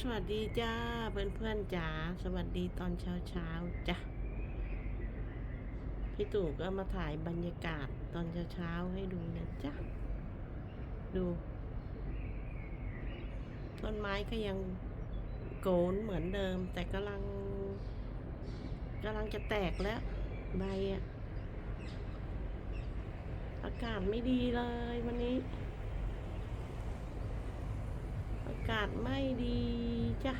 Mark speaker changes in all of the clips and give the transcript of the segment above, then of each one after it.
Speaker 1: สวัสดีจ้าเพื่อนเพื่อนๆจ๋าสวัสดีตอนเช้าเช้าจ้ะพี่ตู่ก็มาถ่ายบรรยากาศตอนเช้าเช้าให้ดูนะจ๊ะดู ต้นไม้ก็ยังโกนเหมือนเดิม แต่กำลังกำลังจะแตกแล้ว ใบอะอากาศไม่ดีเลยวันนี้ อากาศไม่ดี จ้ะ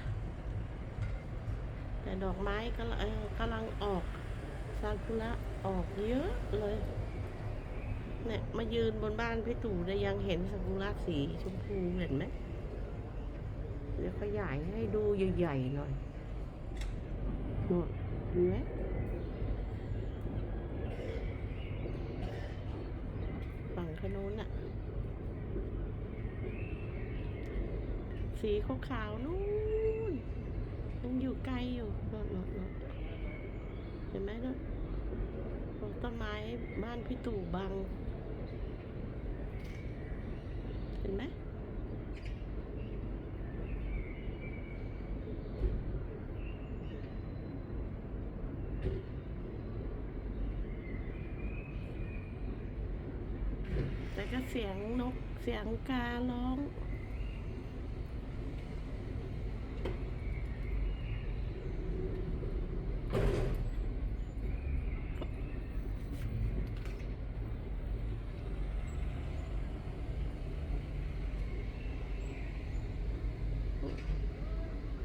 Speaker 1: แต่ดอกไม้ก็เออกำลังออกซากุระออกเยอะเลยเนี่ยมายืนบนบ้านพี่ตู่ได้ยังเห็นซากุระสีชมพูเห็นไหมเดี๋ยวขยายให้ดูใหญ่ๆหน่อยนู่นเห็นไหมฝั่งขนุนอะสีขาวๆนู่น ยังอยู่ไกลอยู่นนนนนเห็นไหมเนะต้นไม้บ้านพี่ตู่บัง เห็นไหมแต่ก็เสียงนกเสียงการ้อง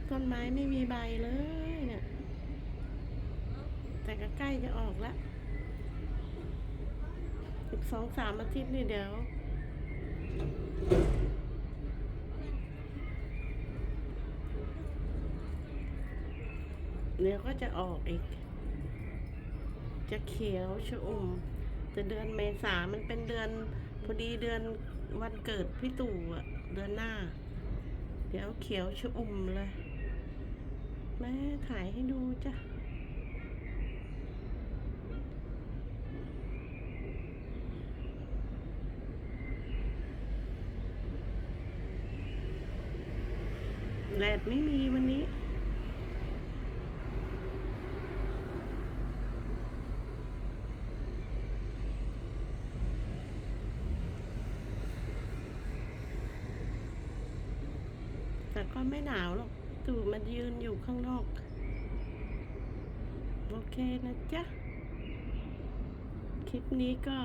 Speaker 1: ต้นไม้ไม่มีใบเลยเนี่ย แต่ก็ใกล้จะออกล้วอีกสองสามอาทิตย์นี่เดี๋ยวเดี๋ยวก็จะออกอีก จะเขียวชอุ่มแต่เดือนเมษามันเป็นเดือน พอดีเดือนวันเกิดพี่ตู่อะเดือนหน้า เดี๋ยวเขียวชอุ่มเลย แม่ถ่ายให้ดูจ้ะแดดไม่มีวันนี้ แต่ก็ไม่หนาวหรอก ตู่มันยืนอยู่ข้างนอก โอเคนะจ๊ะ คลิปนี้ก็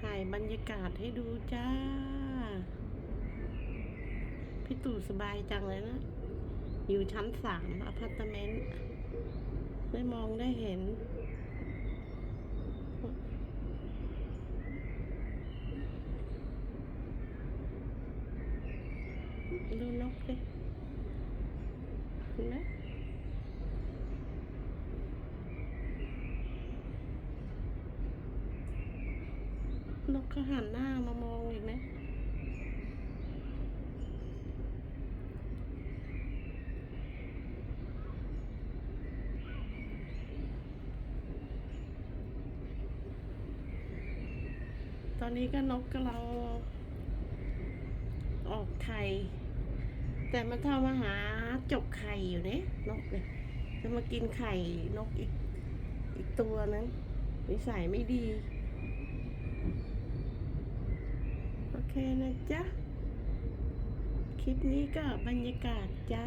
Speaker 1: ถ่ายบรรยากาศให้ดูจ้า พี่ตู่สบายจังเลยนะ อยู่ชั้นสามอพาร์ตเมนต์ ได้มองได้เห็นดูนกสิ เห็นไหมนกก็หันหน้ามามองอีกนะตอนนี้ก็นกกำลังออกไข่ แต่มันทำมาหาจกไข่อยู่เนี่ยนกเนี่ยจะมากินไข่นกอีกอีกตัวนั้นนิสัยไม่ดี โอเคนะจ๊ะ คลิปนี้ก็บรรยากาศจ้า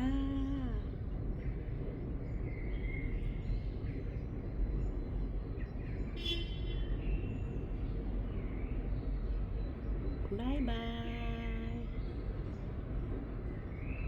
Speaker 1: บายบาย